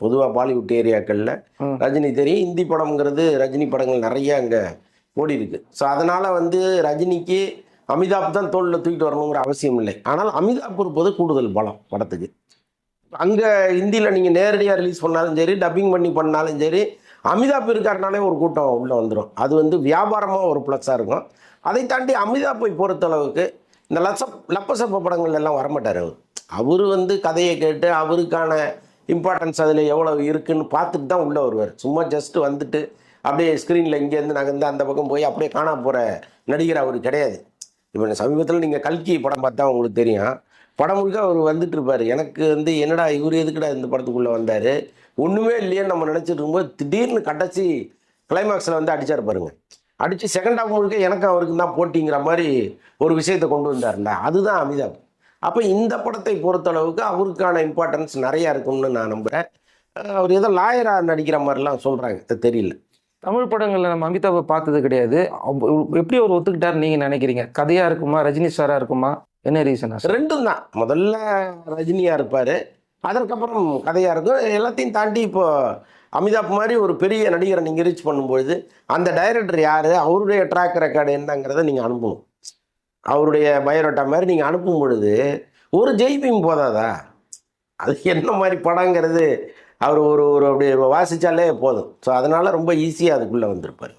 பொதுவாக பாலிவுட் ஏரியாக்களில். ரஜினி தெரியும். இந்தி படம்ங்கிறது ரஜினி படங்கள் நிறைய அங்கே ஓடி இருக்கு ஸோ அதனால் வந்து ரஜினிக்கு அமிதாப் தான் தோளில் தூக்கிட்டு வரணுங்கிற அவசியம் இல்லை. ஆனால் அமிதாப் இருப்பது கூடுதல் பலம் படத்துக்கு. அங்கே ஹிந்தியில் நீங்கள் நேரடியாக ரிலீஸ் பண்ணாலும் சரி டப்பிங் பண்ணி பண்ணாலும் சரி அமிதாப் இருக்காருனாலே ஒரு கூட்டம் உள்ளே வந்துடும் அது வந்து வியாபாரமாக ஒரு ப்ளஸ்ஸாக இருக்கும். அதை தாண்டி அமிதாப்பை பொறுத்தளவுக்கு இந்த லசப் லப்பசப்ப படங்கள் எல்லாம் வரமாட்டார் அவர். அவர் வந்து கதையை கேட்டு அவருக்கான இம்பார்ட்டன்ஸ் அதில் எவ்வளோ இருக்குன்னு பார்த்துட்டு தான் உள்ளே வருவார். சும்மா ஜஸ்ட் வந்துட்டு அப்படியே ஸ்க்ரீனில் இங்கேருந்து நகர்ந்து அந்த பக்கம் போய் அப்படியே காணா போகிற நடிகர் அவர் கிடையாது. இப்போ சமீபத்தில் நீங்கள் கல்கி படம் பார்த்தா உங்களுக்கு தெரியும். படம் முழுக்க அவர் வந்துட்டு இருப்பார். எனக்கு வந்து என்னடா இவர் எதுக்குடா இந்த படத்துக்குள்ளே வந்தார்? ஒன்றுமே இல்லையேன்னு நம்ம நினச்சிட்டு இருக்கும்போது திடீர்னு கடைசி கிளைமேக்ஸில் வந்து அடித்தார் பாருங்க. அடித்து செகண்ட் ஹாஃப் முழுக்க எனக்கு அவருக்கு தான் போட்டிங்கிற மாதிரி ஒரு விஷயத்தை கொண்டு வந்தார்ல அதுதான் அமிதாப். அப்போ இந்த படத்தை பொறுத்தளவுக்கு அவருக்கான இம்பார்ட்டன்ஸ் நிறையா இருக்கும்னு நான் நம்புகிறேன் அவர் ஏதோ லாயராக நடிக்கிற மாதிரிலாம் சொல்கிறாங்க தெரியல. தமிழ் படங்களில் நம்ம அமிதாபை பார்த்தது கிடையாது. எப்படி அவர் ஒத்துக்கிட்டாருன்னு நீங்கள் நினைக்கிறீங்க? கதையாக இருக்குமா? ரஜினி சாராக இருக்குமா? என்ன ரீசனா சார் ரெண்டும் தான். முதல்ல ரஜினியாக இருப்பார். அதற்கப்புறம் கதையாக இருக்கும். எல்லாத்தையும் தாண்டி இப்போ அமிதாப் மாதிரி ஒரு பெரிய நடிகரை நீங்கள் ரீச் பண்ணும்பொழுது அந்த டைரக்டர் யார்? அவருடைய ட்ராக் ரெக்கார்டு என்னங்கிறத நீங்கள் அனுப்பணும் அவருடைய பயோடேட்டா மாதிரி நீங்கள் அனுப்பும் பொழுது ஒரு ஜெய்பிங் போதாதா? அது என்ன மாதிரி படங்கிறது? அவர் ஒரு ஒரு அப்படி வாசித்தாலே போதும். ஸோ அதனால் ரொம்ப ஈஸியாக அதுக்குள்ளே வந்திருப்பார்.